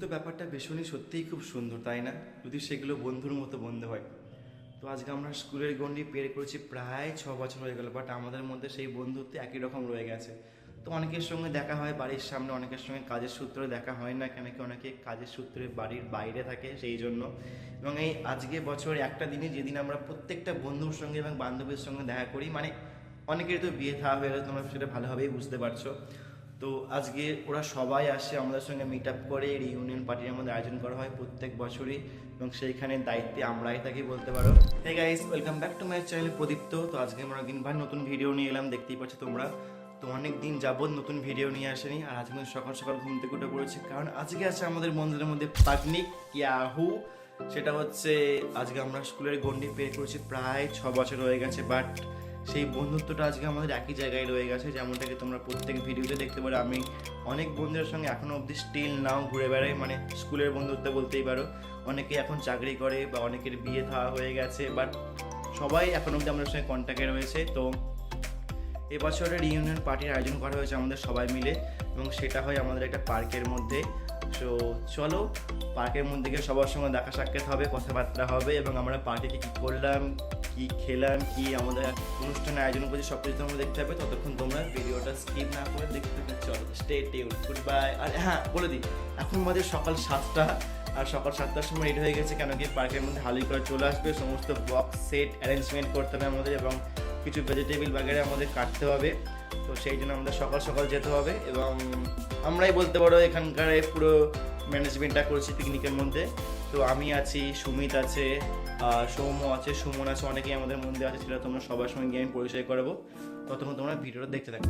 বন্ধুত্ব ব্যাপারটা ভীষণই সত্যিই খুব সুন্দর, তাই না? যদি সেগুলো বন্ধুর মতো বন্ধু হয়। তো আজকে আমরা স্কুলের গণ্ডি পের করেছি প্রায় ছ বছর হয়ে গেল বাট আমাদের মধ্যে সেই বন্ধুত্ব একই রকম রয়ে গেছে। তো অনেকের সঙ্গে দেখা হয় বাড়ির সামনে, অনেকের সঙ্গে কাজের সূত্রে দেখা হয় না কেন কি অনেকে কাজের সূত্রে বাড়ির বাইরে থাকে সেই জন্য। এবং এই আজকে বছর একটা দিনে যেদিন আমরা প্রত্যেকটা বন্ধুর সঙ্গে এবং বান্ধবীর সঙ্গে দেখা করি মানে অনেকের তো বিয়ে থাওয়া হয়ে গেছে তোমরা সেটা ভালোভাবেই বুঝতে পারছ। তো আজকে ওরা সবাই আসে, আমাদের সঙ্গে মিট আপ করে রিউনিয়ন পার্টির আমাদের আয়োজন করা হয় প্রত্যেক বছরই এবং সেইখানে দায়িত্বে আমরাই থাকি বলতে পারো। Hey guys welcome back to my channel Pradipta তো আজকে আমরা দিন ভাই নতুন ভিডিও নিয়ে এলাম, দেখতেই পাচ্ছ তোমরা। তো অনেক দিন যাবত নতুন ভিডিও নিয়ে আসেনি আর আজকে সকাল সকাল ঘুম থেকে উঠে পড়েছি। কারণ আজকে আছে আমাদের বন্ধুদের মধ্যে পাকনিক ইয়াহু সেটা হচ্ছে আজকে আমরা স্কুলের গণ্ডি পে করেছি, প্রায় ছ বছর হয়ে গেছে বাট সেই বন্ধুত্বটা আজকে আমাদের একই জায়গায় রয়ে গেছে, যেমনটাকে তোমরা প্রত্যেক ভিডিওতে দেখতে পারো। আমি অনেক বন্ধুদের সঙ্গে এখনও অবধি স্টিল নাও ঘুরে বেড়াই মানে স্কুলের বন্ধুত্ব বলতেই পারো। অনেকে এখন চাকরি করে বা অনেকের বিয়ে থাওয়া হয়ে গেছে বাট সবাই এখন অবধি আমাদের সঙ্গে কন্ট্যাক্টে রয়েছে। তো এবছরের রিউনিয়ন পার্টির আয়োজন করা হয়েছে আমাদের সবাই মিলে, এবং সেটা হয় আমাদের একটা পার্কের মধ্যে। সো চলো, পার্কের মধ্যে গিয়ে সবার সঙ্গে দেখা সাক্ষাৎ হবে, কথাবার্তা হবে, এবং আমরা পার্টিতে কী করলাম, কি খেলাম, কি আমাদের অনুষ্ঠানের আয়োজন করছি সব কিছু তোমরা দেখতে হবে ততক্ষণ তোমরা ভিডিওটা স্কিপ না করে দেখতে থাকবে চলো স্টে টিউন গুড বাই আর হ্যাঁ বলে দিই, এখন আমাদের সকাল সাতটা, আর সকাল সাতটার সময় রেডি হয়ে গেছে, কেন কি পার্কের মধ্যে হালি করে চলে আসবে, সমস্ত বক্স সেট অ্যারেঞ্জমেন্ট করতে হবে আমাদের, এবং কিছু ভেজিটেবিল বাগেরা আমাদের কাটতে হবে। তো সেই জন্য আমাদের সকাল সকাল যেতে হবে, এবং আমরাই বলতে পারো এখানকার পুরো ম্যানেজমেন্টটা করছি পিকনিকের মধ্যে। তো আমি আছি, সুমিত আছে সৌম্য আছে, সুমন আছে, অনেকেই আমাদের মধ্যে আছে, সেটা তোমরা সবার সঙ্গে আমি পরিচয় করাবো। ততক্ষণ তোমরা ভিডিওটা দেখতে থাকো।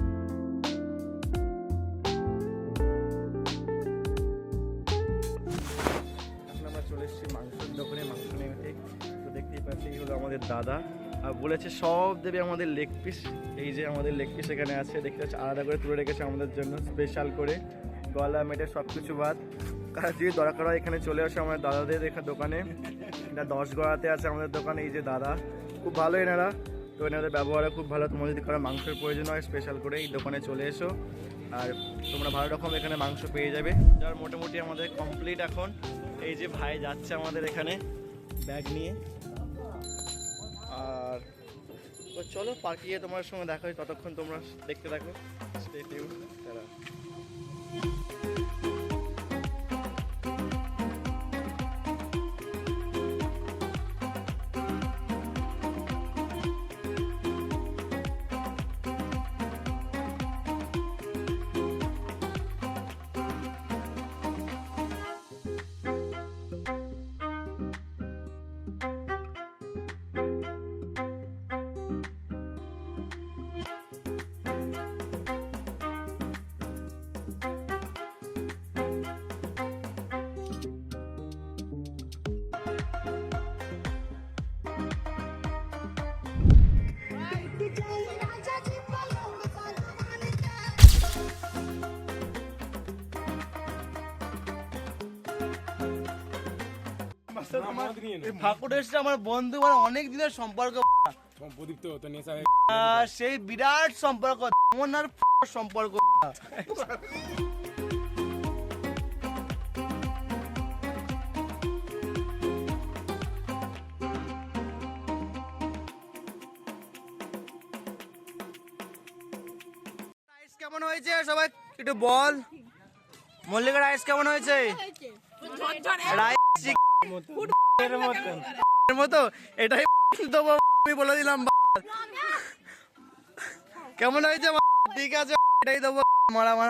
চলে এসেছি তো দেখতেই পাচ্ছি হলো আমাদের দাদা। আর বলেছে সব দেবে আমাদের লেগ পিস এই যে আমাদের লেগ পিস এখানে আছে, দেখতে পাচ্ছি? আলাদা করে তুলে রেখেছে আমাদের জন্য স্পেশাল করে। গলা মেটে সব কিছু বাদ। কার যদি দরকার হয় এখানে চলে আসে আমাদের দাদাদের এখানে দোকানে। এটা দশ গড়াতে আছে আমাদের দোকানে, এই যে দাদা। খুব ভালো এনারা। তো এনাদের ব্যবহার খুব ভালো। তোমার যদি কারও মাংসের প্রয়োজন হয় স্পেশাল করে এই দোকানে চলে এসো। আর তোমরা ভালো রকম এখানে মাংস পেয়ে যাবে। যার মোটামুটি আমাদের কমপ্লিট এখন। এই যে ভাই যাচ্ছে আমাদের এখানে ব্যাগ নিয়ে। আর তো চলো পার্কে তোমার সঙ্গে দেখা হয় ততক্ষণ তোমরা দেখতে থাকো Stay tuned. তারা ঠাকুর এসছে আমার বন্ধু মানে অনেক দিনের সম্পর্ক। প্রদীপ্ত তো নেশা সেই বিরাট সম্পর্ক আর সম্পর্ক। রাইস কেমন হয়েছে? সবাই একটু বল। মল্লিকা রাইস কেমন হয়েছে? রাইস মতো। এটাই দেবো আমি বলে দিলাম কেমন হয়েছে ঠিক আছে এটাই দেবো মারা মারা।